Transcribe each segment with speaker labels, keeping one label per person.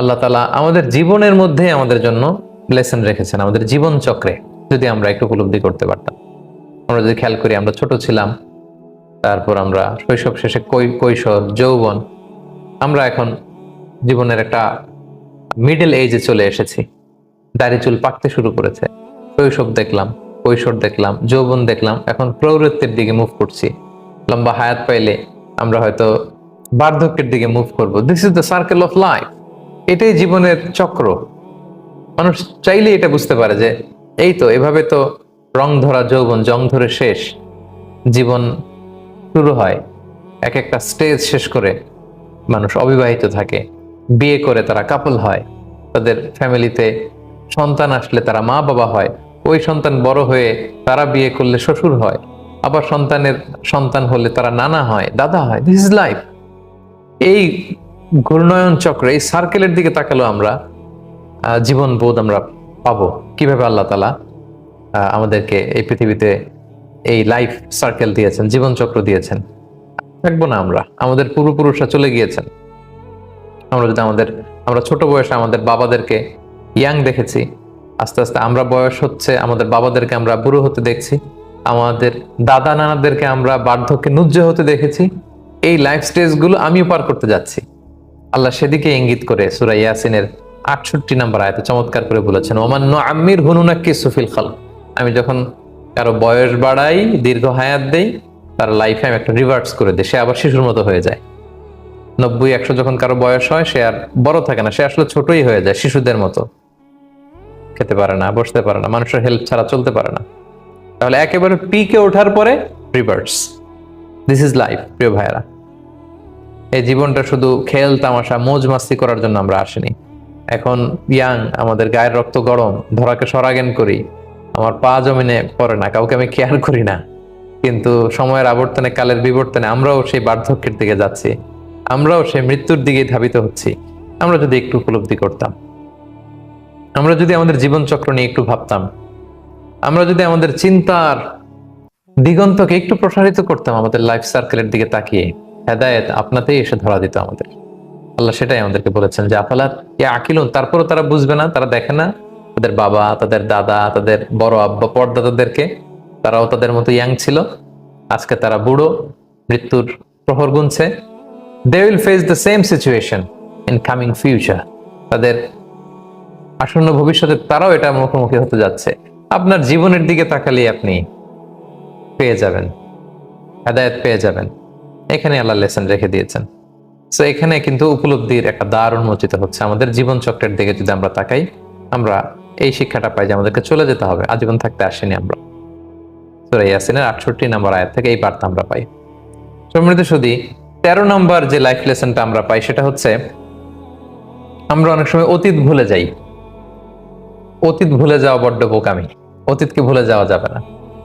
Speaker 1: আল্লাহ তালা আমাদের জীবনের মধ্যে আমাদের জন্য লেসন রেখেছেন, আমাদের জীবন চক্রে, যদি আমরা একটু উপলব্ধি করতে পারতাম। আমরা যদি খেয়াল করি, আমরা ছোট ছিলাম, তারপর আমরা শৈশব শেষে কৈশোর, যৌবন, আমরা এখন জীবনের একটা মিডল এজে চলে এসেছি। দাড়ি চুল পাকতে শুরু করেছে। শৈশব দেখলাম, কৈশোর দেখলাম, যৌবন দেখলাম, এখন প্রৌরত্বের দিকে মুভ করছি। লম্বা হায়াত পাইলে আমরা হয়তো বার্ধক্যের দিকে মুভ করব। This is the circle of life এটাই জীবনের চক্র। মানুষ চাইলে এটা বুঝতে পারে যে, এই তো, এভাবে তো রং ধরা যৌবন, জং ধরে শেষ। জীবন শুরু হয়, এক একটা স্টেজ শেষ করে মানুষ অবিবাহিত থাকে। বিয়ে করে তারা কাপল হয়, তাদের ফ্যামিলিতে সন্তান আসলে তারা মা বাবা হয়। ওই সন্তান বড় হয়ে তারা বিয়ে করলে শ্বশুর হয়, আবার সন্তানের সন্তান হলে তারা নানা হয়, দাদা হয় দিস ইজ লাইফ এই ঘূর্ণয়ন চক্র এই সার্কেলের দিকে তাকালো আমরা জীবন বোধ আমরা পাবো। কীভাবে আল্লাহ তালা আমাদেরকে এই পৃথিবীতে এই লাইফ সার্কেল দিয়েছেন, জীবন চক্র দিয়েছেন? থাকব না আমরা। আমাদের পূর্বপুরুষরা চলে গিয়েছেন। আমরা যদি আমাদের, আমরা ছোট বয়সে আমাদের বাবাদেরকে ইয়াং দেখেছি, আস্তে আস্তে আমরা বয়স হচ্ছে, আমাদের বাবাদেরকে আমরা বুড়ো হতে দেখছি, আমাদের দাদা নানাদেরকে আমরা বার্ধক্যে নুজ্জ হতে দেখেছি, এই লাইফ স্টেজগুলো আমিও পার করতে যাচ্ছি। আল্লাহ সেদিকে ইঙ্গিত করে সুরা ইয়াসিনের আটষট্টি নাম্বার আয়তে চমৎকার করে বলেছেন, ওমান আমির হুনুনাক্কি সুফিল খাল আমি যখন কারও বয়স বাড়াই, দীর্ঘ হায়াত দেই, তার লাইফে আমি একটা রিভার্স করে দিই, সে আবার শিশুর মতো হয়ে যায়। নব্বই, একশো যখন কারও বয়স হয়, সে আর বড় থাকে না, সে আসলে ছোটই হয়ে যায় শিশুদের মতো। খেতে পারে না, বসতে পারে না, মানুষের হেল্প ছাড়া চলতে পারে না। তাহলে একেবারে পিকে ওঠার পরে রিভার্স দিস ইজ লাইফ প্রিয় ভাইয়েরা। এই জীবনটা শুধু খেল, তামাশা, মোজ মাস্তি করার জন্য আমরা আসিনি। এখন ইয়াং, আমাদের গায়ের রক্ত গরম, ধরাকে সরাগেন করি। আমার পা জমিনে পড়ে না, কাউকে আমি কেয়ার করি না। কিন্তু সময়ের আবর্তনে, কালের বিবর্তনে আমরাও সেই বার্ধক্যের দিকে যাচ্ছি। আমরাও সেই মৃত্যুর দিকে ধাবিত হচ্ছি। আমরা যদি একটু উপলব্ধি করতাম। আমরা যদি আমাদের জীবন চক্র নিয়ে একটু ভাবতাম। আমরা যদি আমাদের চিন্তার দিগন্তকে একটু প্রসারিত করতাম আমাদের লাইফ সার্কেলের দিকে তাকিয়ে। হেদায়েত আপনাতেই এসে ধরা দিত আমাদের। আল্লাহ সেটাই আমাদেরকে বলেছেন যে আফালাত ইয়া আকিলুন তারপরও তারা বুঝবে না, তারা দেখে না। তাদের বাবা, তাদের দাদা, তাদের বড় আব্বা পর্দাদাদেরকে তারাও তাদের মতো ইয়াং ছিল। আজকে তারা বুড়ো, মৃত্যুর প্রহর গুনছে। They will face the same situation in coming future তাদের আসন্ন ভবিষ্যতে তারাও এটা মুখোমুখি হতে যাচ্ছে। আপনার জীবনের দিকে তাকালেই আপনি পেয়ে যাবেন। হেদায়ত পেয়ে যাবেন। এখানে আল্লাহ লেসন রেখে দিয়েছেন। সো এখানে কিন্তু উপলব্ধির একটা দ্বার উন্মোচিত হচ্ছে আমাদের জীবন চক্রের দিকে যদি আমরা তাকাই, আমরা এই শিক্ষাটা পাই যে আমাদেরকে চলে যেতে হবে, আজীবন থাকতে আসেনি আমরা। ইয়াসিনের আটষট্টি নম্বর থেকে এই বার্তা আমরা পাই। সম্মানিত শুধু তেরো নম্বর যে লাইফ লেসনটা আমরা পাই সেটা হচ্ছে, আমরা অনেক সময় অতীত ভুলে যাই। অতীত ভুলে যাওয়া বড্ড বোকামি। অতীতকে ভুলে যাওয়া যাবে না।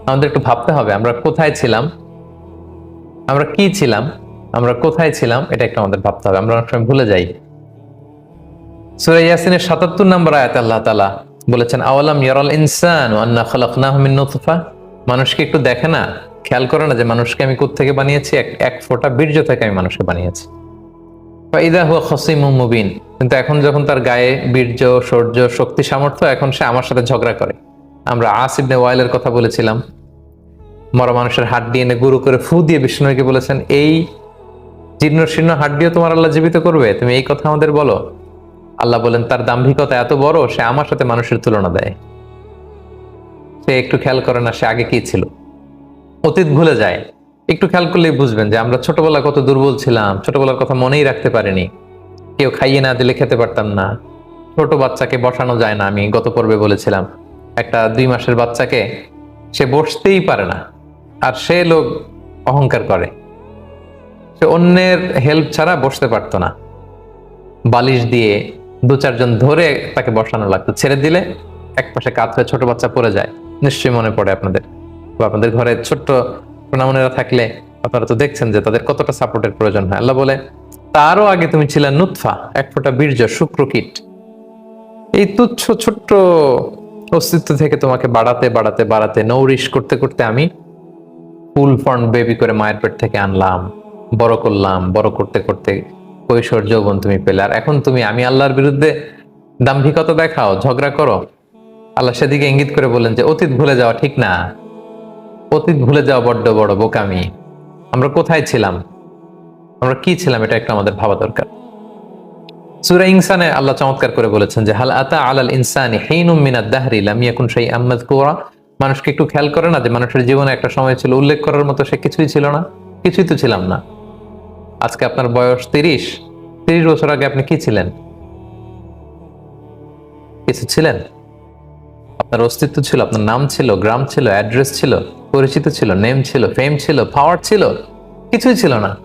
Speaker 1: আমাদের একটু ভাবতে হবে, আমরা কোথায় ছিলাম আমরা কি ছিলাম? আমরা কোথায় ছিলাম? এটা একটু আমাদের ভাবতে হবে। আমরা অনেক সময় ভুলে যাই। সূরা ইয়াসিনের 77 নম্বর আয়াতে আল্লাহ তাআলা বলেছেন, আওয়ালাম ইয়ারাল ইনসান আন্না খালাকনাহু মিন নুতফা? মানুষকে একটু দেখে না, খেয়াল করে না যে মানুষকে আমি থেকে বানিয়েছি? এক এক ফোঁটা বীর্য থেকে আমি মানুষকে বানিয়েছি। ফাইদা হুয়া খসিমুম মুবিন। কিন্তু এখন যখন তার গায়ে বীর্য, শৌর্য, শক্তি, সামর্থ্য, এখন সে আমার সাথে ঝগড়া করে। আমরা আসিবনে ওয়াইলের কথা বলেছিলাম। মরা মানুষের হাড্ডি এনে গুরু করে ফু দিয়ে বিষ্ণুকে বলেছেন, এই জীর্ণ শীর্ণ হাড্ডিও তোমার আল্লাহ জীবিত করবে? তুমি এই কথা আমাদের বলো। আল্লাহ বলেন, তার দাম্ভিকতা এত বড়, সে আমার সাথে মানুষের তুলনা দেয়। সে একটু খেয়াল করে না, সে আগে কি ছিল। অতীত ভুলে যায়। একটু খেয়াল করলেই বুঝবেন যে আমরা ছোটবেলা কত দুর্বল ছিলাম, ছোটবেলার কথা মনেই রাখতে পারিনি। কেউ খাইয়ে না দিলে খেতে পারতাম না। ছোট বাচ্চাকে বসানো যায় না, আমি গত পর্বে বলেছিলাম। একটা দুই মাসের বাচ্চাকে সে বসতেই পারে না। আর সে লোক অহংকার করে। সে অন্যের হেল্প ছাড়া বসতে পারতো না। বালিশ দিয়ে দু চারজন ধরে তাকে বসানো লাগতো। ছেড়ে দিলে এক পাশে কাত হয়ে ছোট বাচ্চা পড়ে যায়। নিশ্চয়ই মনে পড়ে আপনাদের। আপনাদের ঘরে ছোট্ট সোনামনেরা থাকলে আপনারা তো দেখছেন যে তাদের কতটা সাপোর্টের প্রয়োজন হয়। আল্লাহ বলে, তারও আগে তুমি ছিলে নুৎফা, এক ফোঁটা বীর্য শুক্রকীট এই তুচ্ছ ছোট্ট অস্তিত্ব থেকে তোমাকে বাড়াতে বাড়াতে বাড়াতে, নৌরিশ করতে করতে আমি ফুল ফর্ম বেবি করে মায়ের পেট থেকে আনলাম, বড় করলাম, বড় করতে করতে কৈশোর যৌবন তুমি পেলে। আর এখন তুমি, আমি আল্লাহর বিরুদ্ধে দাম্ভিকতা দেখাও, ঝগড়া করো। আল্লাহ সেদিকে ইঙ্গিত করে বললেন যে, অতীত ভুলে যাওয়া ঠিক না। অতীত ভুলে যাওয়া বড্ড বড় বোকামি। আমরা কোথায় ছিলাম? আমরা কি ছিলাম? এটা একটা আমাদের ভাবা দরকার। সুরা ইনসানে আল্লাহ চমৎকার করে বলেছেন যে, হাল আতা আলাল ইনসানি হেইনুম মিনাদ দাহরি লাম ইয়াকুন সেই আহমদ কোরা মানুষকে একটু খেয়াল করে না যে মানুষের জীবনে একটা সময় ছিল, উল্লেখ করার মতো সে কিছুই ছিল না? কিছুই তো ছিলাম না। আজকে আপনার বয়স তিরিশ। তিরিশ বছর আগে আপনি কি ছিলেন? কিছু ছিলেন? আপনার অস্তিত্ব ছিল, আপনার নাম ছিল, গ্রাম ছিল, অ্যাড্রেস ছিল, পরিচিত ছিল, নেম ছিল, ফেম ছিল, পাওয়ার ছিল, কিছুই ছিল না।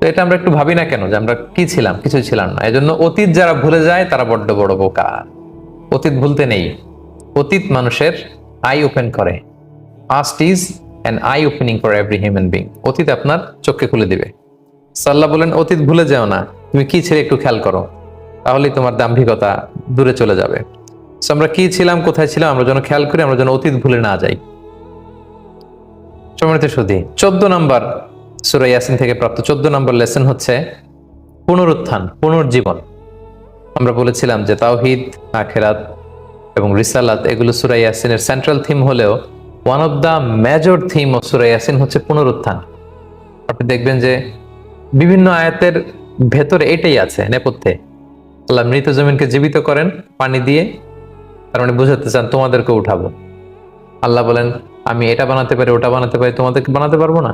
Speaker 1: তো এটা আমরা একটু ভাবি না কেন যে আমরা কি ছিলাম, কিছুই ছিলাম না। এই জন্য অতীত যারা ভুলে যায়, তারা বড্ড বড় বোকা। অতীত ভুলতে নেই। অতীত মানুষের আই ওপেন করে। Past is an eye opening for every human being অতীত আপনার চোখকে খুলে দিবে। সাল্লাহ বলেন অতীত ভুলে যাও না। তুমি কি ছেড়ে একটু খেয়াল করো। তাহলেই তোমার দাম্ভিকতা দূরে চলে যাবে। So, আমরা কি ছিলাম কোথায় ছিলাম আমরা যেন খেয়াল করি আমরা যেন অতীত ভুলে না যাই। সম্মানিত সুধী চোদ্দ নম্বর সুরা ইয়াসিন থেকে প্রাপ্ত চোদ্দ নম্বর লেসন হচ্ছে পুনরুত্থান পুনর্জীবন। আমরা বলেছিলাম যে তাওহিদ আখেরাত এবং রিসালাত, এগুলো সুরা ইয়াসিনের সেন্ট্রাল থিম হলেও one of the major theme of সুরা ইয়াসিন হচ্ছে পুনরুত্থান। আপনি দেখবেন যে বিভিন্ন আয়াতের ভেতরে এটাই আছে, নেপথ্যে। আল্লাহ মৃত জমিনকে জীবিত করেন পানি দিয়ে, তার মানে বুঝাতে চান, তোমাদেরকে উঠাবো। আল্লাহ বলেন, আমি এটা বানাতে পারি, ওটা বানাতে পারি, তোমাদেরকে বানাতে পারব না?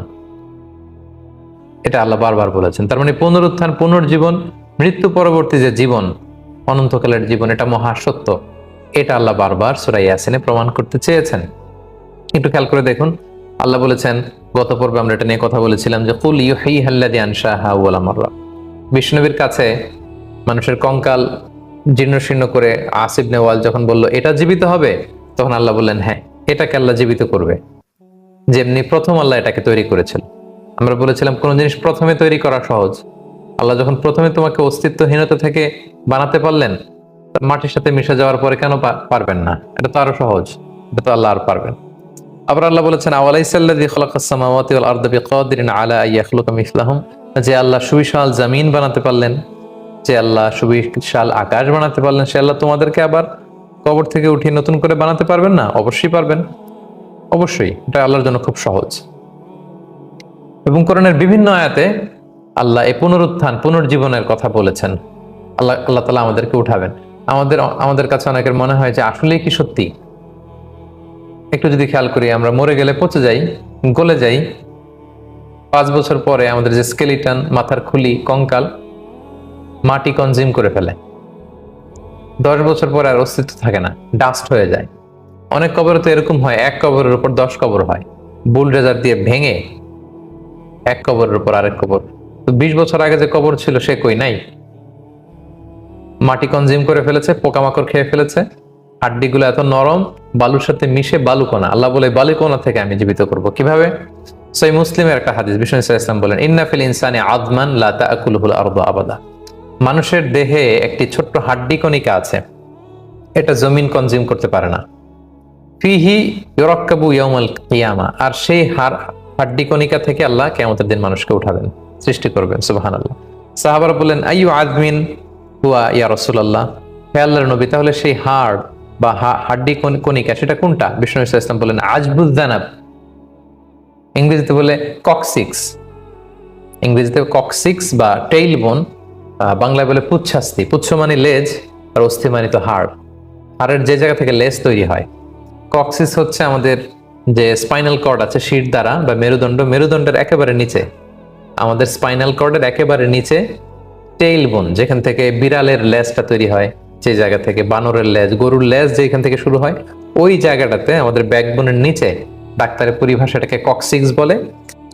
Speaker 1: এটা আল্লাহ বারবার বলেছেন। তার মানে পুনরুত্থান, পুনর্জীবন, মৃত্যু পরবর্তী যে জীবন, অনন্তকালের জীবন, এটা মহা সত্য। এটা আল্লাহ বারবার সুরাই ইয়াসিনে প্রমাণ করতে চেয়েছেন। একটু খেয়াল করে দেখুন, আল্লাহ বলেছেন, গত পর্বে আমরা এটা নিয়ে কথা বলেছিলাম যে, কুল ইউহি হাল্লাদি আনশাহা ওয়ালা মাররা। বিষ্ণবীর কাছে মানুষের কঙ্কাল জীর্ণ শীর্ণ করে আসিফ নেওয়াল যখন বলল, এটা জীবিত হবে? তখন আল্লাহ বললেন হ্যাঁ এটাকে আল্লাহ জীবিত করবে। যেমনি প্রথম আল্লাহ এটাকে তৈরি করেছিল। আমরা বলেছিলাম, কোন জিনিস প্রথমে তৈরি করা সহজ। আল্লাহ যখন প্রথমে তোমাকে অস্তিত্বহীনতা থেকে বানাতে পারলেন মাটির সাথে মিশে যাওয়ার পরে কেন পারবেন না? এটা তো আরও সহজ। এটা তো আল্লাহ আর পারবেন আবার আল্লাহ বলেছেন আওয়ালাইসাল্লাযী খালাকাস সামাওয়াতি ওয়াল আরদা বিকাদিরিন আলা আন ইয়াখলুকা মিসলাহুম? যে আল্লাহ সুবিশাল জমিন বানাতে পারলেন, যে আল্লাহ সুবিশাল আকাশ বানাতে পারলেন, সে আল্লাহ তোমাদেরকে আবার কবর থেকে উঠিয়ে নতুন করে বানাতে পারবেন না? অবশ্যই পারবেন। অবশ্যই। এটা আল্লাহর জন্য খুব সহজ। এবং কোরআনের বিভিন্ন আয়াতে আল্লাহ এই পুনরুত্থান, পুনর্জীবনের কথা বলেছেন। আল্লাহ আল্লাহ তালা আমাদেরকে উঠাবেন। আমাদের আমাদের কাছে অনেকের মনে হয় যে আসলেই কি সত্যি? একটু যদি খেয়াল করি, আমরা মরে গেলে পচে যাই, গলে যাই। পাঁচ বছর পরে আমাদের যে স্কেলিটন মাথার খুলি, কঙ্কাল, মাটি কনজিউম করে ফেলে। দশ বছর পরে আর অস্তিত্ব থাকে না ডাস্ট হয়ে যায়। অনেক কবর তো এরকম হয়, এক কবরের উপর দশ কবর হয়। বুল রেজার দিয়ে ভেঙে এক কবরের উপর আরেক কবর। তো বিশ বছর আগে যে কবর ছিল, সে কই নাই? মাটি কনজিউম করে ফেলেছে, পোকামাকড় খেয়ে ফেলেছে। হাড্ডিগুলো এত নরম, বালুর সাথে মিশে বালুকণা আল্লাহ বলে বালুকণা থেকে আমি জীবিত করব। কীভাবে? সই মুসলিমের একটা হাদিস, বিষ্ণু ইসলাম বলেন ইন্নাফিল ইনসানি আদমান লা তাকুলহুল আরদু আবাদা। মানুষের দেহে একটি ছোট্ট হাড্ডি কণিকা আছে। এটা জমিন কনজিউম করতে পারে না। ফিহি ইউরাক্কাবু ইয়াউমাল কিয়ামা। আর সেই হার, হাড্ডি কণিকা থেকে আল্লাহ কিয়ামতের দিন মানুষকে উঠাবেন, সৃষ্টি করবেন, সুবহানাল্লাহ। সাহাবারা বললেন, আইয়ু আদমিন হুয়া, ইয়া রাসূলুল্লাহ। হে আল্লাহর নবী, তাহলে সেই হাড় বা হাড্ডি কণ- কণিকা সেটা কোনটা? বিষ্ণু ইসলাম ইসলাম বললেন, আজবুজ দানাব ইংরেজিতে বলে ককসিক্স ইংরেজিতে ককসিক্স বা টেইল বোন বাংলায় বলে পুচ্ছাস্তি। পুচ্ছ মানে লেজ, আর অস্থি মানে তো হাড়। হাড়ের যে জায়গা থেকে লেজ তৈরি হয়। কক্সিস হচ্ছে আমাদের যে স্পাইনাল কর্ড আছে শির দ্বারা বা মেরুদণ্ড। মেরুদণ্ডের একেবারে নিচে। আমাদের স্পাইনাল কর্ডের একেবারে নিচে টেইল বোন যেখান থেকে বিড়ালের লেজটা তৈরি হয়, যে জায়গা থেকে বানরের লেজ, গরুর লেজ যেখান থেকে শুরু হয়, ওই জায়গাটাতে আমাদের ব্যাকবোনের নিচে ডাক্তারের পরিভাষাটাকে কক্সিক্স বলে।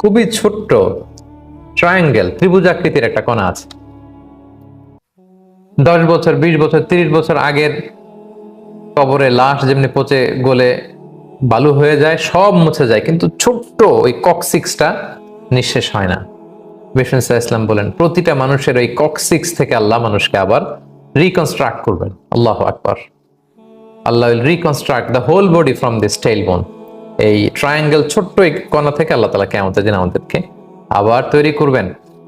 Speaker 1: খুবই ছোট্ট ট্রায়াঙ্গেল ত্রিভুজাকৃতির একটা কণা আছে। দশ বছর, বিশ বছর, তিরিশ বছর আগের কবরে লাশ যেমনি পচে গলে বালু হয়ে যায়, সব মুছে যায়, কিন্তু ছোট্ট ওই ককসিক্সটা নিঃশেষ হয় না। বিষ্ণু ইসলাম বলেন, প্রতিটা মানুষের ওই ককসিক্স থেকে আল্লাহ মানুষকে আবার রিকনস্ট্রাক্ট করবেন। আল্লাহ আকবার। Allah will reconstruct the whole body from this tail bone এই ট্রায়াঙ্গেল ছোট্ট এই কণা থেকে আল্লাহ তালা কেমন দিন আমাদেরকে আবার তৈরি করবেন।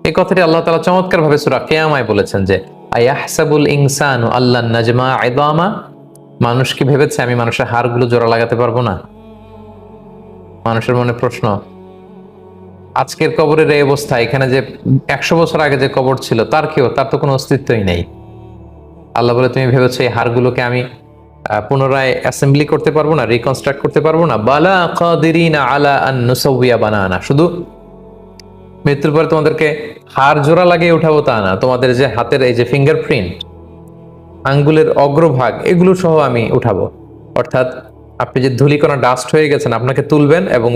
Speaker 1: এই কথাটি আল্লাহ তালা চমৎকার ভাবে সুরা কেয়ামায় বলেছেন যে, আয়াহসাবুল ইনসান আল্লাহ নাজমা আইদামা? মানুষ কি ভেবেছে, আমি মানুষের হাড়গুলো জোড়া লাগাতে পারব না? মানুষের মনে প্রশ্ন আজকের কবরের এই অবস্থা, এখানে যে একশো বছর আগে যে কবর ছিল, তার কেউ তার তো কোনো অস্তিত্বই নেই। আল্লাহ বলে, তুমি ভেবেছো এই হারগুলোকে আমি পুনরায় অ্যাসেম্বলি করতে পারব না রিকনস্ট্রাক্ট করতে পারব না? বালা কাদিরিনা আলা আন বানানা। শুধু মৃত্যুর পরে তোমাদেরকে হাড় জোড়া লাগিয়ে উঠাবো তা না, তোমাদের যে হাতের এই যে ফিঙ্গারপ্রিন্ট আঙ্গুলের অগ্রভাগ, এগুলো সহ আমি উঠাবো। অর্থাৎ আপনি যে ধুলিকণা ডাস্ট হয়ে গেছেন, আপনাকে তুলবেন এবং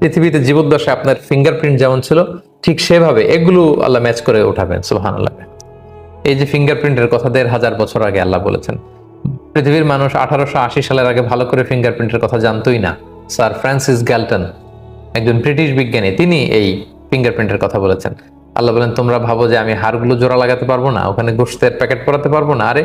Speaker 1: পৃথিবীতে জীবদ্দশায় আপনার ফিঙ্গারপ্রিন্ট যেমন ছিল, ঠিক সেভাবে এগুলো আল্লাহ ম্যাচ করে উঠাবেন সুবাহান আল্লাহ এই যে ফিঙ্গারপ্রিন্টের কথা, দেড় হাজার বছর আগে আল্লাহ বলেছেন, পৃথিবীর মানুষ আঠারোশো আশি সালের আগে ভালো করে ফিঙ্গারপ্রিন্টের কথা জানতোই না। স্যার ফ্রান্সিস গ্যালটন একজন ব্রিটিশ বিজ্ঞানী, তিনি এই ফিঙ্গারপ্রিন্টের কথা বলেছেন। আল্লাহ বলেন, তোমরা ভাবো যে আমি হাড়গুলো জোড়া লাগাতে পারব না, ওখানে গোষ্ঠের প্যাকেট পরাতে পারব না। আরে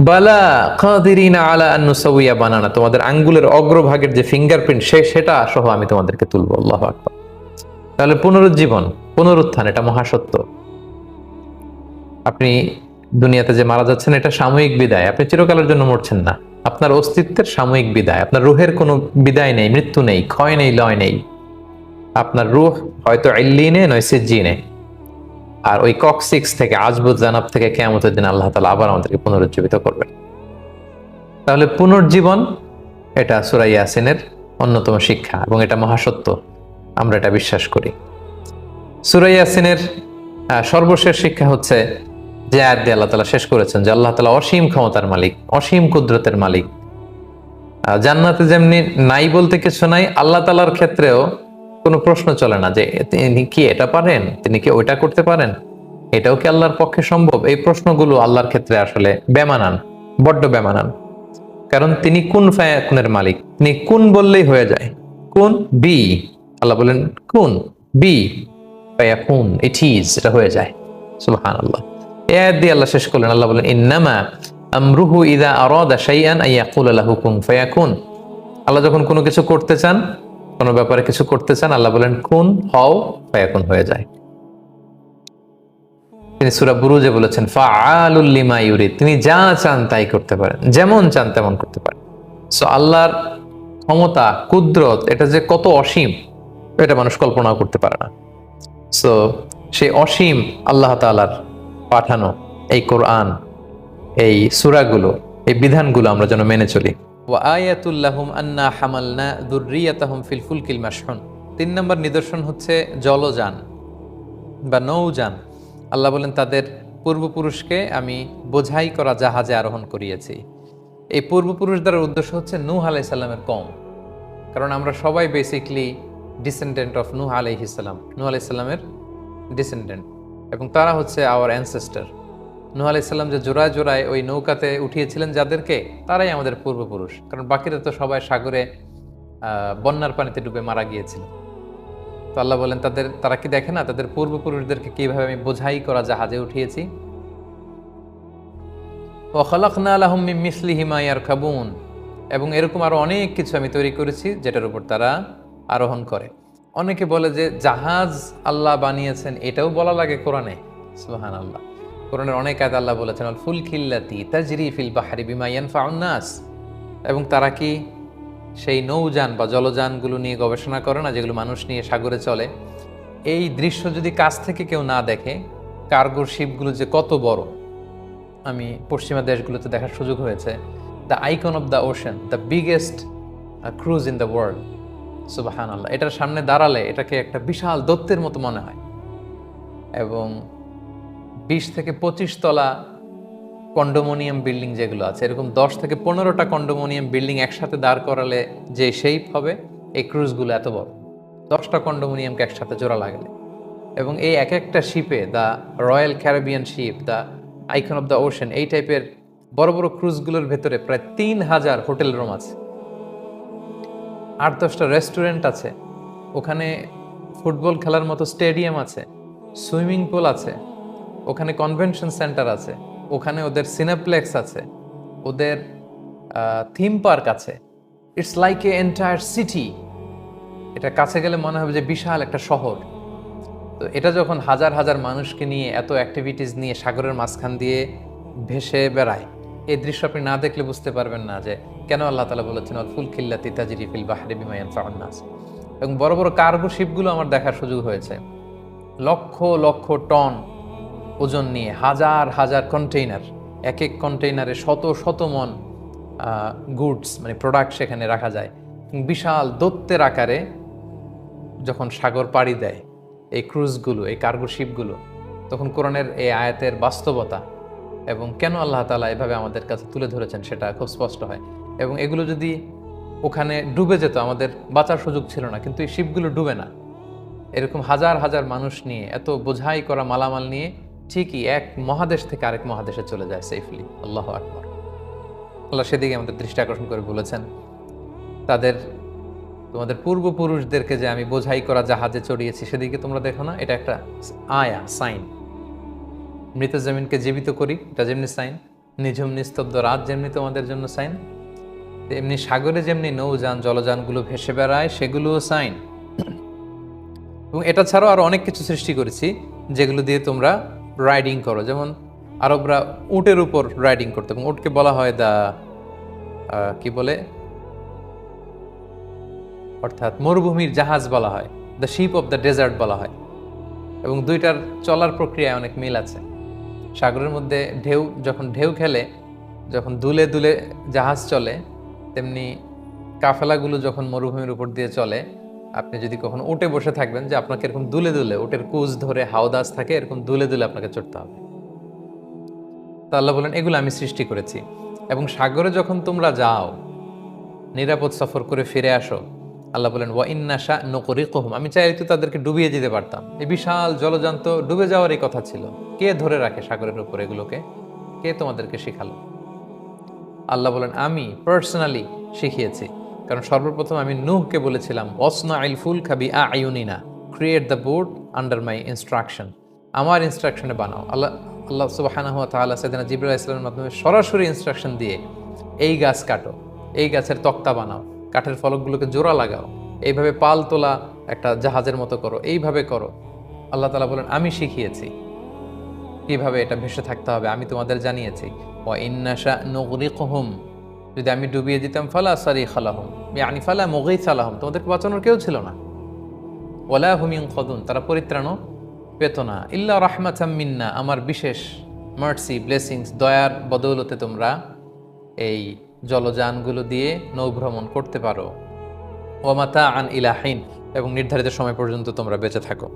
Speaker 1: বালা কাদিরিনা আলা আন নুসাউইয়া বানানা। তোমাদের আঙ্গুলের অগ্রভাগের যে ফিঙ্গারপ্রিন্ট, সে সেটা সহ আমি তোমাদেরকে তুলবো। আল্লাহ আকবার। তাহলে পুনরুজ্জীবন, পুনরুত্থান, এটা মহাসত্য। আপনি দুনিয়াতে যে মারা যাচ্ছেন, এটা সাময়িক বিদায়। আপনি চিরকালের জন্য মরছেন না। আপনার অস্তিত্বের সাময়িক বিদায়। আপনার রুহের কোনো বিদায় নেই, মৃত্যু নেই, ক্ষয় নেই, লয় নেই। আপনার রুহ হয়তো ইল্লিনে নয়, সিজ্জিনে। আর ওই কক সিক্স থেকে আজবুদ জানাব থেকে কেয়ামতের দিন আল্লাহ তালা আবার আমাদেরকে পুনরুজ্জীবিত করবেন। তাহলে পুনর্জীবন এটা সুরাই ইয়াসিনের অন্যতম শিক্ষা এবং এটা মহাসত্য। আমরা এটা বিশ্বাস করি। সুরাই ইয়াসিনের সর্বশেষ শিক্ষা হচ্ছে যে আয়াত দিয়ে আল্লাহ তালা শেষ করেছেন যে আল্লাহ তালা অসীম ক্ষমতার মালিক, অসীম কুদরতের মালিক। জান্নাতে যেমনি নাই বলতে কিছু নাই, আল্লাহ তালার ক্ষেত্রেও কোনো প্রশ্ন চলে না যে তিনি কি এটা পারেন? তিনি কি ওইটা করতে পারেন? এটাও কি আল্লাহর পক্ষে সম্ভব? এই প্রশ্নগুলো আল্লাহর ক্ষেত্রে আসলে বেমানান, বড্ড বেমানান। কারণ তিনি কোন ফায়াকুনের মালিক? তিনি কোন বললেই হয়ে যায়। কোন? বি। আল্লাহ বলেন, কোন? বি। ফায়াকুন ইট ইজ এটা হয়ে যায়। সুবহান আল্লাহ এ আয়াত দিয়ে আল্লাহ শেষ করলেন। আল্লাহ বলেন, ইন্নামা আমরুহু ইদা আরাদা শাইআন আইয়াকুল লাহু কুন ফায়াকুন। আল্লাহ যখন কোনো কিছু করতে চান কোনো ব্যাপারে কিছু করতে চান, আল্লাহ বলেন কোন হও ফায়াকুন হয়ে যায়। তিনি সুরা বুরুজে বলেছেন, ফাআলুল লিমা ইউরিদ। তিনি যা চান তাই করতে পারেন, যেমন চান তেমন করতে পারেন। সো আল্লাহর ক্ষমতা, কুদরত, এটা যে কত অসীম, এটা মানুষ কল্পনাও করতে পারে না। সো সেই অসীম আল্লাহ তাআলার পাঠানো এই কোরআন, এই সুরাগুলো, এই বিধানগুলো আমরা যেন মেনে চলি। আন্না হামালনা তিন নম্বর নিদর্শন হচ্ছে জলযান বা নৌযান। আল্লাহ বলেন, তাদের পূর্বপুরুষকে আমি বোঝাই করা জাহাজে আরোহণ করিয়েছি। এই পূর্বপুরুষ দ্বারা উদ্দেশ্য হচ্ছে নূহ আলাই সাল্লামের কম কারণ আমরা সবাই বেসিকলি ডিসেন্ডেন্ট অফ নূহ আলাইহিসাল্লাম নূহ আলাইসাল্লামের ডিসেন্ডেন্ট এবং তারা হচ্ছে আওয়ার অ্যানসেস্টার নূহ আলাইসাল্লাম যে জোড়ায় জোড়ায় ওই নৌকাতে উঠিয়েছিলেন যাদেরকে, তারাই আমাদের পূর্বপুরুষ। কারণ বাকিরা তো সবাই সাগরে বন্যার পানিতে ডুবে মারা গিয়েছিল। তো আল্লাহ বলেন, তাদের, তারা কি দেখে না? তাদের পূর্বপুরুষদেরকে কীভাবে আমি বোঝাই করা জাহাজে উঠিয়েছি? ওখালাকনা আলাহুম মিন মিসলিহি মা ইয়ারকাবুন। এবং এরকম আরও অনেক কিছু আমি তৈরি করেছি, যেটার উপর তারা আরোহণ করে। অনেকে বলে যে, জাহাজ আল্লাহ বানিয়েছেন। এটাও বলা লাগে কোরআনে। সুহান আল্লাহ কোরআনের অনেক আয়াত আল্লাহ বলেছেন, আল ফুল খিল্লাতি তাজরি ফিল বাহারি বিমা ইয়ানফাউন নাস। এবং তারা কি সেই নৌযান বা জলযানগুলো নিয়ে গবেষণা করে না, যেগুলো মানুষ নিয়ে সাগরে চলে? এই দৃশ্য যদি কাছ থেকে কেউ না দেখে, কার্গোর শিপগুলো যে কত বড়, আমি পশ্চিমা দেশগুলোতে দেখার সুযোগ হয়েছে। The icon of the ocean the biggest cruise in the world সুবাহান আল্লাহ এটার সামনে দাঁড়ালে এটাকে একটা বিশাল দত্তের মতো মনে হয়। এবং বিশ থেকে পঁচিশ তলা কন্ডোমোনিয়াম বিল্ডিং যেগুলো আছে, এরকম দশ থেকে পনেরোটা কন্ডোমোনিয়াম বিল্ডিং একসাথে দাঁড় করালে যে শেপ হবে, এই ক্রুজগুলো এত বড়। দশটা কন্ডোমোনিয়ামকে একসাথে জোড়া লাগালে। এবং এই এক একটা শিপে the royal Caribbean ship the icon of the ocean এই টাইপের বড় বড় ক্রুজগুলোর ভেতরে প্রায় তিন হাজার হোটেল রুম আছে। আট দশটা রেস্টুরেন্ট আছে। ওখানে ফুটবল খেলার মতো স্টেডিয়াম আছে সুইমিং পুল আছে। ওখানে কনভেনশন সেন্টার আছে, ওখানে ওদের সিনেপ্লেক্স আছে, ওদের থিম পার্ক আছে। It's like a entire city এটা কাছে গেলে মনে হবে যে বিশাল একটা শহর। তো এটা যখন হাজার হাজার মানুষকে নিয়ে এত অ্যাক্টিভিটিস নিয়ে সাগরের মাঝখান দিয়ে ভেসে বেড়ায়, এই দৃশ্য আপনি না দেখলে বুঝতে পারবেন না যে কেন আল্লাহ তালা বলেছেন ফুল খিল্লা তিতাজিরি ফিল বাহারে বিমায়ান ফান্নাস এবং বড় বড় কার্গো শিপগুলো আমার দেখার সুযোগ হয়েছে। লক্ষ লক্ষ টন ওজন নিয়ে হাজার হাজার কন্টেইনার এক এক কন্টেইনারে শত শত মন গুডস মানে প্রোডাক্ট সেখানে রাখা যায়। বিশাল দত্তের আকারে যখন সাগর পাড়ি দেয়, এই ক্রুজগুলো এই কার্গো শিপগুলো তখন কোরআনের এই আয়াতের বাস্তবতা এবং কেন আল্লাহ তালা এভাবে আমাদের কাছে তুলে ধরেছেন সেটা খুব স্পষ্ট হয়। এবং এগুলো যদি ওখানে ডুবে যেত, আমাদের বাঁচার সুযোগ ছিল না, কিন্তু এই শিপগুলো ডুবে না। এরকম হাজার হাজার মানুষ নিয়ে, এত বোঝাই করা মালামাল নিয়ে ঠিকই এক মহাদেশ থেকে আরেক মহাদেশে চলে যায় সেফলি আল্লাহ আকবর। আল্লাহ সেদিকে আমাদের দৃষ্টি আকর্ষণ করে বলেছেন, তাদের, তোমাদের পূর্বপুরুষদেরকে যে আমি বোঝাই করা জাহাজে চড়িয়েছি, সেদিকে তোমরা দেখো না, এটা একটা আয়া সাইন মৃত জমিনকে জীবিত করি, এটা যেমনি সাইন নিঝুম, নিস্তব্ধ রাত যেমনি তোমাদের জন্য সাইন এমনি সাগরে যেমনি নৌযান, জলযানগুলো ভেসে বেড়ায়, সেগুলোও সাইন এবং এটা ছাড়াও আরও অনেক কিছু সৃষ্টি করেছি, যেগুলো দিয়ে তোমরা রাইডিং করো। যেমন আরবরা উটের উপর রাইডিং করতো এবং উটকে বলা হয় দা কি বলে? অর্থাৎ মরুভূমির জাহাজ বলা হয় the ship of the desert বলা হয়। এবং দুইটার চলার প্রক্রিয়ায় অনেক মিল আছে। সাগরের মধ্যে ঢেউ, যখন ঢেউ খেলে, যখন দুলে দুলে জাহাজ চলে, তেমনি কাফেলাগুলো যখন মরুভূমির উপর দিয়ে চলে আপনি যদি কখনো উঠে বসে থাকবেন যে আপনাকে এরকম দুলে দুলে, উটের কুচ ধরে হাওদাস থাকে, এরকম দুলে দুলে আপনাকে চড়তে হবে। তা আল্লাহ বলেন, এগুলো আমি সৃষ্টি করেছি। এবং সাগরে যখন তোমরা যাও, নিরাপদ সফর করে ফিরে আসো, আল্লাহ বলেন ওয়া ইন্নাশা নকরি কহম আমি চাই তো তাদেরকে ডুবিয়ে দিতে পারতাম। এই বিশাল জলজান্ত ডুবে যাওয়ারই কথা ছিল। কে ধরে রাখে সাগরের উপর এগুলোকে? কে তোমাদেরকে শিখালো? আল্লাহ বলেন, আমি পার্সোনালি শিখিয়েছি। কারণ সর্বপ্রথম আমি নুহকে বলেছিলাম অসনা আইল ফুল খাবি আয়ুনিনা create the board under my instruction. আমার ইনস্ট্রাকশনে বানাও। আল্লাহ আল্লাহ সুবাহানাহ তাল্লাহ সেদিনা জিবুল্লাহ ইসলামের মাধ্যমে সরাসরি ইনস্ট্রাকশন দিয়ে এই গাছ কাটো, এই গাছের তক্তা বানাও, কাঠের ফলকগুলোকে জোড়া লাগাও, এইভাবে পাল তোলা, একটা জাহাজের মতো করো, এইভাবে করো। আল্লাহ তালা বলেন, আমি শিখিয়েছি কীভাবে এটা ভেসে থাকতে হবে, আমি তোমাদের জানিয়েছি। ও ইন্নাশা নগরিকহুম যদি আমি ডুবিয়ে দিতাম, ফালা সারি খালাহম আনি ফালা মগই সালাহম তোমাদেরকে বাঁচানোর কেউ ছিল না? ওলা হুমিং খদুন তারা পরিত্রাণও পেত না। ইল্লা রাহমাতাম মিন্না। আমার বিশেষ মার্সি, ব্লেসিংস, দয়ার বদৌলতে তোমরা এই জলযানগুলো দিয়ে নৌভ্রমণ করতে পারো। ওমাতা আন ইলাহিন এবং নির্ধারিত সময় পর্যন্ত তোমরা বেঁচে থাকো।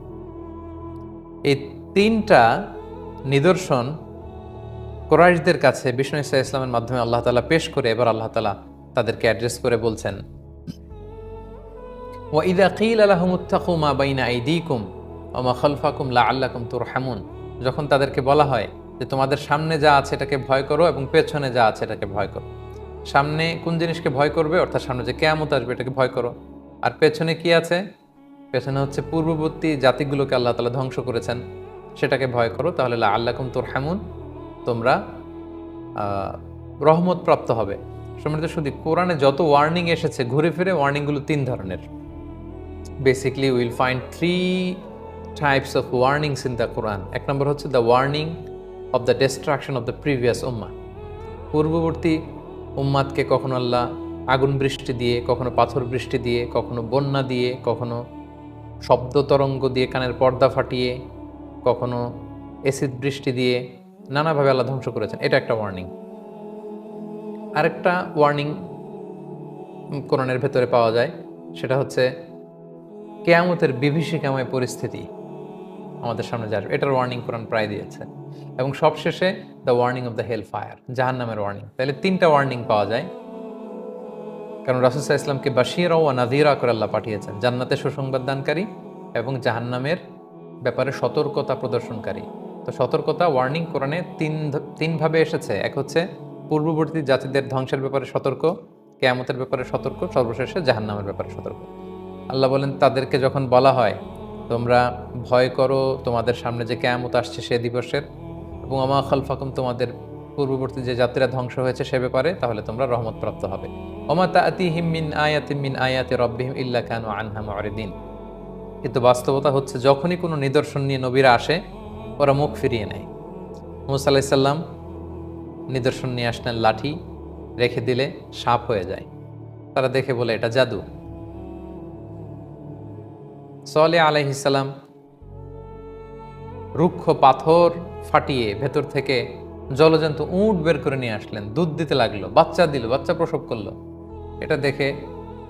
Speaker 1: এই তিনটা নিদর্শন কোরআশদের কাছে বিষ্ণু ইসা ইসলামের মাধ্যমে আল্লাহ তালা পেশ করে এবার আল্লাহ তালা তাদেরকে অ্যাড্রেস করে বলছেন। আলাহমুত্তাকু মা লা যখন তাদেরকে বলা হয় যে, তোমাদের সামনে যা আছে এটাকে ভয় করো এবং পেছনে যা আছে এটাকে ভয় করো। সামনে কোন জিনিসকে ভয় করবে? অর্থাৎ সামনে যে কেয়ামত আসবে এটাকে ভয় করো। আর পেছনে কি আছে? পেছনে হচ্ছে পূর্ববর্তী জাতিগুলোকে আল্লাহ তালা ধ্বংস করেছেন। সেটাকে ভয় করো। তাহলে লা আল্লাকুম তোর হামুন তোমরা রহমত প্রাপ্ত হবে। সম্মানিত শুধু কোরআনে যত ওয়ার্নিং এসেছে, ঘুরে ফিরে ওয়ার্নিংগুলো তিন ধরনের। Basically will find three types of warnings in the Quran এক নম্বর হচ্ছে the warning of the destruction of the previous উম্মা পূর্ববর্তী উম্মাদকে কখনো আল্লাহ আগুন বৃষ্টি দিয়ে, কখনো পাথর বৃষ্টি দিয়ে, কখনো বন্যা দিয়ে, কখনো শব্দ তরঙ্গ দিয়ে কানের পর্দা ফাটিয়ে, কখনো এসিড বৃষ্টি দিয়ে নানাভাবে আল্লাহ ধ্বংস করেছেন। এটা একটা ওয়ার্নিং আরেকটা ওয়ার্নিং কোরআনের ভেতরে পাওয়া যায়, সেটা হচ্ছে কেয়ামতের বিভীষিকাময় পরিস্থিতি আমাদের সামনে যাবে। এটার ওয়ার্নিং কোরআন প্রায় দিয়েছে। এবং সবশেষে the warning of the hell fire জাহান নামের ওয়ার্নিং তাহলে তিনটা ওয়ার্নিং পাওয়া যায়। কারণ রাসুসাহ ইসলামকে বাসিরা ও নাদিরা করে আল্লাহ পাঠিয়েছেন। জান্নাতে সুসংবাদ দানকারী এবং জাহান্নামের ব্যাপারে সতর্কতা প্রদর্শনকারী। তো সতর্কতা ওয়ার্নিং কোরআনে তিন তিনভাবে এসেছে। এক হচ্ছে, পূর্ববর্তী জাতিদের ধ্বংসের ব্যাপারে সতর্ক, কেয়ামতের ব্যাপারে সতর্ক, সর্বশেষে জাহান্নামের ব্যাপারে সতর্ক। আল্লাহ বলেন, তাদেরকে যখন বলা হয়, তোমরা ভয় করো, তোমাদের সামনে যে কেয়ামত আসছে সে দিবসের, এবং আমা খালফাকুম, তোমাদের পূর্ববর্তী যে যাত্রীরা ধ্বংস হয়েছে সে ব্যাপারে, তাহলে তোমরা রহমত প্রাপ্ত হবে ওমা তাতিহিম মিন আয়াতিম মিন আয়াতি রব্বিহিম ইল্লা কানু আনহা মুরিদিন। কিন্তু বাস্তবতা হচ্ছে, যখনই কোনো নিদর্শন নিয়ে নবীরা আসে ওরা মুখ ফিরিয়ে নেয়। মুসা আলাইসাল্লাম নিদর্শন নিয়ে আসলেন, লাঠি রেখে দিলে সাপ হয়ে যায়। তারা দেখে বলে, এটা জাদু। সলে আলাইহিসাল্লাম রুক্ষ পাথর ফাটিয়ে ভেতর থেকে জলজন্ত উট বের করে নিয়ে আসলেন। দুধ দিতে লাগল, বাচ্চা দিল, বাচ্চা প্রসব করল। এটা দেখে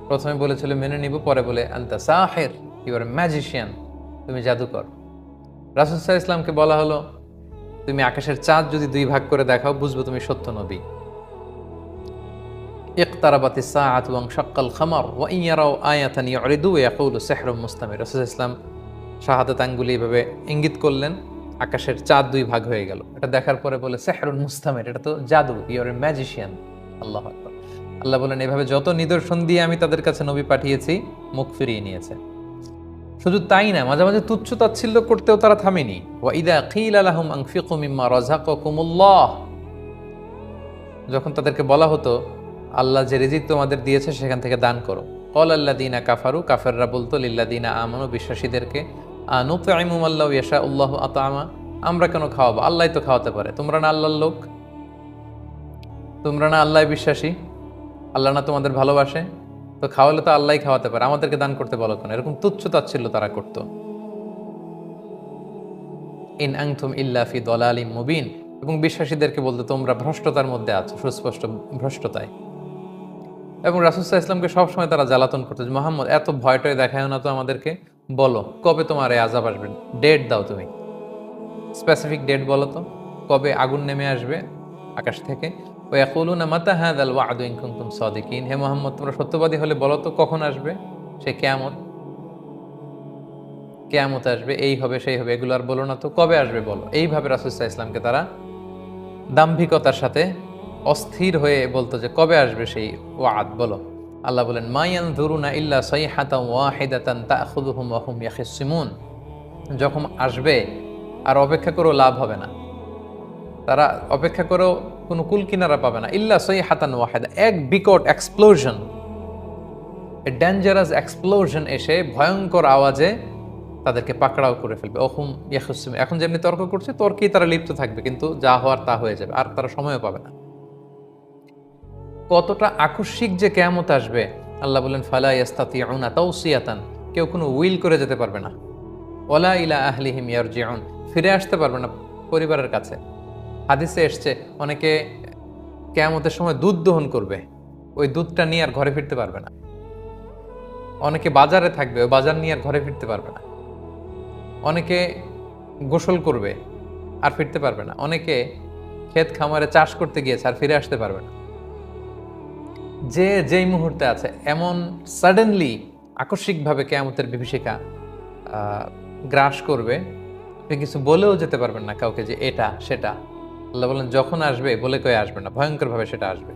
Speaker 1: প্রথমে বলেছিল, মেনে নিব। পরে বলে, আন্তা সাহের ইউর ম্যাজিশিয়ান তুমি জাদুকর। রাসুল সাহা ইসলামকে বলা হলো, তুমি আকাশের চাঁদ যদি দুই ভাগ করে দেখাও, বুঝব তুমি সত্য নবী। ইকতারাবাতি সাআত ওয়াং শাক্কাল খামার ওয়া ইয়ারাও আয়াতান ইউরিদু ওয়া ইয়াকুলু সিহরুম মুস্তামির। রাসূল ইসলাম শাহাদাত আঙ্গুলি এভাবে ইঙ্গিত করলেন, আকাশের চাঁদ দুই ভাগ হয়ে গেল। এটা দেখার পরে বলে সেহরুন মুস্তামির, এটা তো জাদু ইউর এ ম্যাজিশিয়ান আল্লাহ আল্লাহ বলেন, এভাবে যত নিদর্শন দিয়ে আমি তাদের কাছে নবী পাঠিয়েছি, মুখ ফিরিয়ে নিয়েছে। শুধু তাই না, মাঝে মাঝে তুচ্ছ তাচ্ছিল্য করতেও তারা থামেনি। যখন তাদেরকে বলা হতো, আল্লাহ যে রিজিক তোমাদের দিয়েছে সেখান থেকে দান করো। কল আল্লাহ দিনা কাফারু, কাফেররা বলতো লিল্লাদিনা আমানু, বিশ্বাসীদেরকে আনুতাইমুম আল্লাহ ইয়াশা উল্লাহ আতামা, আমরা কেন খাওয়াবো? আল্লাহ তো খাওয়াতে পারে। তোমরা না আল্লাহর লোক, তোমরা না আল্লাহ বিশ্বাসী, আল্লাহ না তোমাদের ভালোবাসে। তো খাওয়ালে তো আল্লাহ খাওয়াতে পারে, আমাদেরকে দান করতে বলো কেন? এরকম তুচ্ছ তাচ্ছিল্য তারা করতো। ইন আংথুম ইল্লাফি দলালিম মুবিন, এবং বিশ্বাসীদেরকে বলতে, তোমরা ভ্রষ্টতার মধ্যে আছো, সুস্পষ্ট ভ্রষ্টতায়। এবং রাসুসাহ ইসলামকে সবসময় তারা জ্বালাতন করতো যে, মোহাম্মদ, এত ভয়টয় দেখায় না তো আমাদেরকে, বলো, কবে তোমার এই আজাব আসবে? ডেট দাও তুমি। স্পেসিফিক ডেট বলো তো, কবে আগুন নেমে আসবে, আকাশ থেকে হে মোহাম্মদ, তোমরা সত্যবাদী হলে বলো তো, কখন আসবে? সে কেয়ামত? কেয়ামত আসবে, এই হবে, সেই হবে, এগুলো আর বলো না তো, কবে আসবে বলো? এইভাবে রাসুসাহ ইসলামকে তারা দাম্ভিকতার সাথে অস্থির হয়ে বলতো যে, কবে আসবে সেই ওয়াদ? বলো। আল্লাহ বলেন মায়ান ধরুনা ইল্লা সাইহাতা ওয়াহিদাতান তাখুদুহুম ওয়া হুম ইয়াখিসিমুন যখন আসবে, আর অপেক্ষা করেও লাভ হবে না। তারা অপেক্ষা করেও কোনো কুল কিনারা পাবে না। ইল্লা সাইহাতান ওয়াহিদা, এক বিকট এক্সপ্লোশন ডেঞ্জারাস এক্সপ্লোশন এসে ভয়ঙ্কর আওয়াজে তাদেরকে পাকড়াও করে ফেলবে। অহুম ইয়াহুসিম এখন যেমনি তর্ক করছে, তর্কেই তারা লিপ্ত থাকবে, কিন্তু যা হওয়ার তা হয়ে যাবে, আর তারা সময়ও পাবে না। কতটা আকস্মিক যে কেয়ামত আসবে, আল্লাহ বলেন, ফালা ইয়াস্তাতি আউনা তাওসিয়াতান, কেউ কোনো উইল করে যেতে পারবে না। ওলা ইলা আহলিহিম ইয়ারজিউন, ফিরে আসতে পারবে না পরিবারের কাছে। হাদিসে এসছে, অনেকে কেয়ামতের সময় দুধ দহন করবে। ওই দুধটা নিয়ে আর ঘরে ফিরতে পারবে না। অনেকে বাজারে থাকবে, ওই বাজার নিয়ে আর ঘরে ফিরতে পারবে না। অনেকে গোসল করবে, আর ফিরতে পারবে না। অনেকে ক্ষেত খামারে চাষ করতে গিয়েছে, আর ফিরে আসতে পারবে না। যে যেই মুহূর্তে আছে, এমন সাডেনলি আকস্মিকভাবে কেয়ামতের বিভীষিকা গ্রাস করবে, আপনি কিছু বলেও যেতে পারবেন না কাউকে যে এটা, সেটা। আল্লাহ বলেন যখন আসবে বলে কয়ে আসবে না ভয়ঙ্করভাবে সেটা আসবে।